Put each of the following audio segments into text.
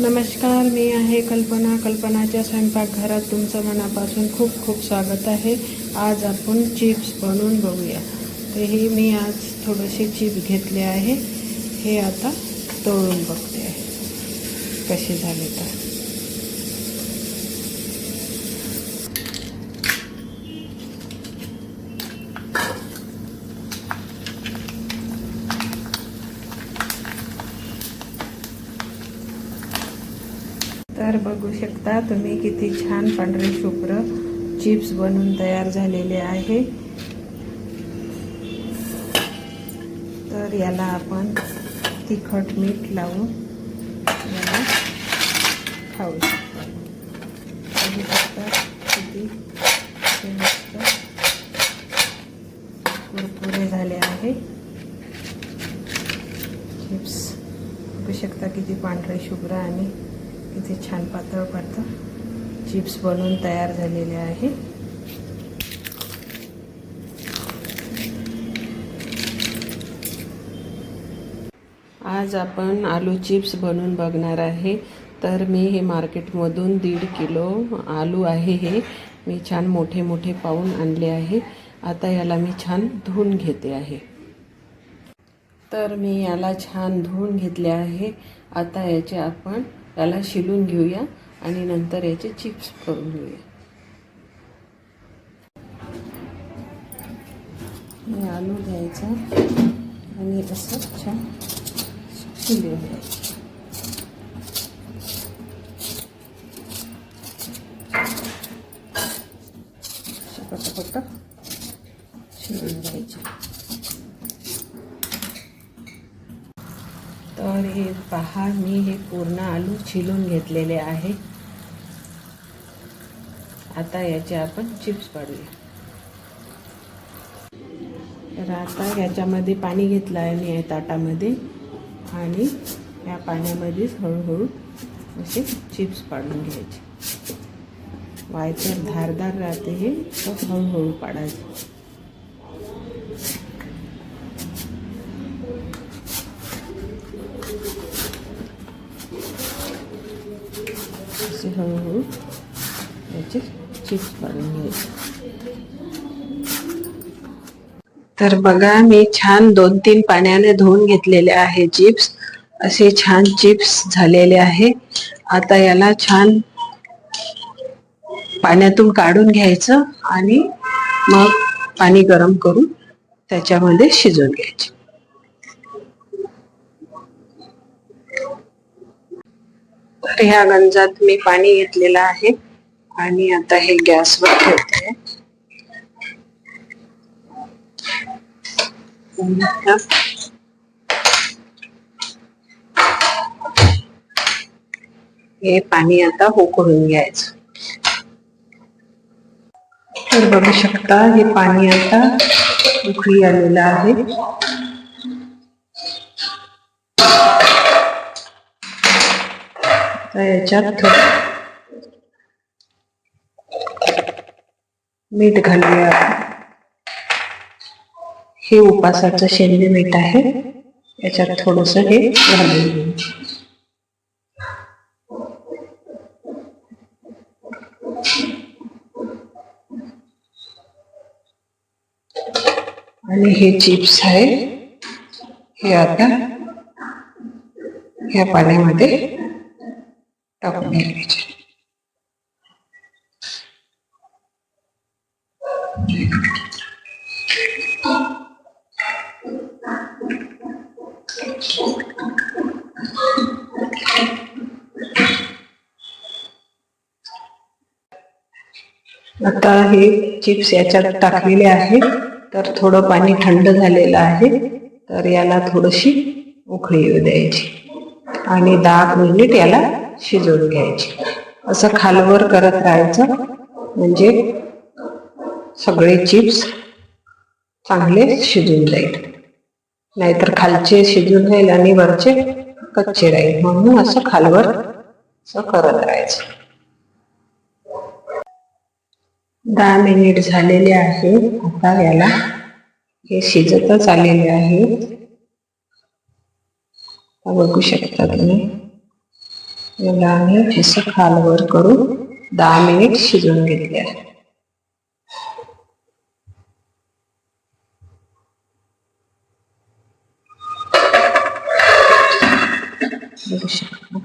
नमस्कार मी आहे कल्पना. कल्पनाच्या स्वयंपाकघरात तुमचं मनापासून खूप खूप स्वागत आहे. आज आपण चिप्स बनवून बघूया. तेही मी आज थोडेसे चिप्स घेतले आहे. हे आता तळून बघते. आहे कसे झाले तर. तर बघू शकता तुम्ही किती छान पांढरे शुभ्र चिप्स बनवून तयार झालेले आहे. तर याला आपण तिखट मीठ लावून याला खाऊ शकतो. बघू शकता किती मस्त कुरकुरे झाले आहे. चिप्स. बघू शकता किती पांढरे शुभ्र आणि इथे छान पातळ पातळ चिप्स बनवून तयार झालेले आहे. आज आपण आलू चिप्स बनवून बघणार आहे. तर मी हे मार्केटमधून दीड किलो आलू आहे हे. मी छान मोठे मोठे पाहून आणले आहे. आता याला मी छान धुवून घेते आहे. तर मी याला छान धुवून घेतले आहे. आता याचे आपण याला शिलून घेऊया आणि नंतर याचे चिप्स करून घेऊया. आलू घ्यायचा आणि असं छान शिलून घ्यायचं. असे पटापट शिलून घ्यायचे. तर हे पहा मी हे पूर्ण आलू छिलून घेतलेले आहे. आता याचे आपण चिप्स पाडूया. तर आता याच्यामध्ये पाणी घेतलं आहे मी या ताटामध्ये आणि या पाण्यामध्येच हळूहळू असे चिप्स पाडून घ्यायचे. वायतर धारदार राहते हे तर हळूहळू पाडायचे असे हळूहळू याचे चिप्स पाडून घ्यायचे तर बघा मी छान दोन तीन पाण्याने धुवून घेतलेले आहे चिप्स असे छान चिप्स झालेले आहे. आता याला छान पाण्यातून काढून घ्यायचं आणि मग पाणी गरम करून त्याच्यामध्ये शिजवून घ्यायचे. तर ह्या गंजात मी पाणी घेतलेलं आहे. आणि आता हे गॅसवर ठेवते. हे पाणी आता उकळून घ्यायचं. तर बघू शकता हे पाणी आता उकळी आलेलं आहे. तर याच्यात मीठ घालूया. हे उपासाचं शेंदे मीठ आहे. याच्यात थोडस हे घालून आणि हे चिप्स आहे. हे आता या पाण्यामध्ये टाकून घ्यायचे. आता हे चिप्स याच्यात टाकलेले आहे तर थोडं पाणी थंड झालेलं आहे. तर याला थोडीशी उकळी येऊ द्यायची. आणि दहा मिनिट याला शिजवून घ्यायची. असं खालवर करत राहायचं. म्हणजे सगळे चिप्स चांगले शिजून जाईल. नाहीतर खालचे शिजून राहील आणि वरचे कच्चे राहील. म्हणून असं खालवर असं करत राहायचं. दहा मिनिट झालेले आहे. आता याला हे शिजतच आलेले आहे. बघू शकता तुम्ही. याला आम्ही असं खालवर करून दहा मिनिट शिजून घेतले आहे. बघू शकता.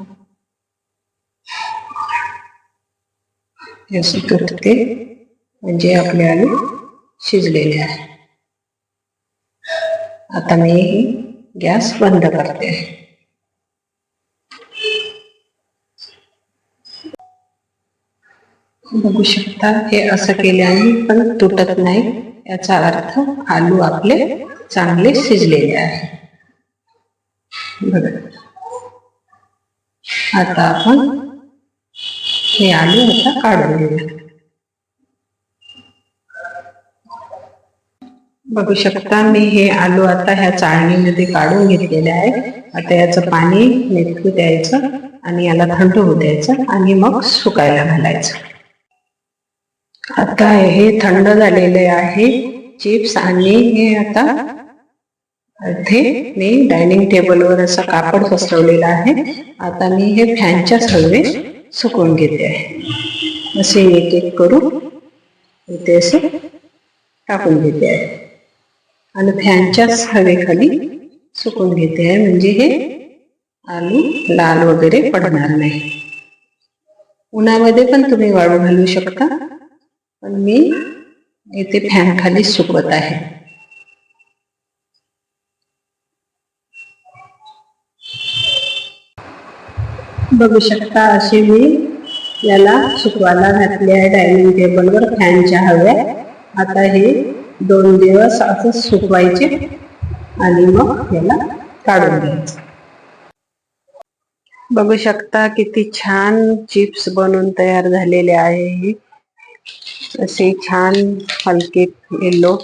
असे असं म्हणजे आपले आलू शिजलेले आहे. आता मी गॅस बंद करते. बघू शकता हे असं केल्याने पण तुटत नाही. याचा अर्थ आलू आपले चांगले शिजलेले आहे. बघा. आता आपण हे आलू आता काढून घेऊया बघू शकता मी हे आलू आता ह्या चाळणीमध्ये काढून घेतलेले आहे. आता याचं पाणी निघू द्यायचं आणि याला थंड होऊ द्यायचं आणि मग सुकायला घालायचं. आता हे थंड झालेले आहे. चिप्स आणि हे आता इथे मी डायनिंग टेबलवर असं कापड पसरवलेलं आहे. आता मी हे फॅनच्या हवे सुकवून घेते आहे. असे एक एक करून इथे असे टाकून घेते आहे. आणि फॅनच्याच सुकून घेते आहे. म्हणजे हे आलू लाल वगैरे पडणार नाही. उन्हामध्ये पण तुम्ही वाळू घालू शकता. पण मी इथे फॅन खाली सुकवत आहे. बघू शकता अशी मी याला सुकवायला घातले आहे डायनिंग टेबलवर फॅनच्या हव्या आता हे दोन दिवस असं सुकवायचे आणि मग याला काढून घ्यायचं. बघू शकता किती छान चिप्स बनून तयार झालेले आहे असे छान हलके येलो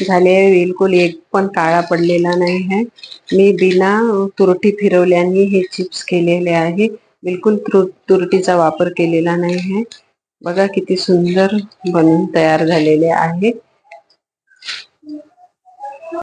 झाले बिलकुल एक पण काळा पडलेला नाही आहे. मी बिना तुरटी फिरवल्याने हे चिप्स केलेले आहे. बिलकुल तुरटीचा वापर केलेला नाही आहे. बघा किती सुंदर बनून तयार झालेले आहे.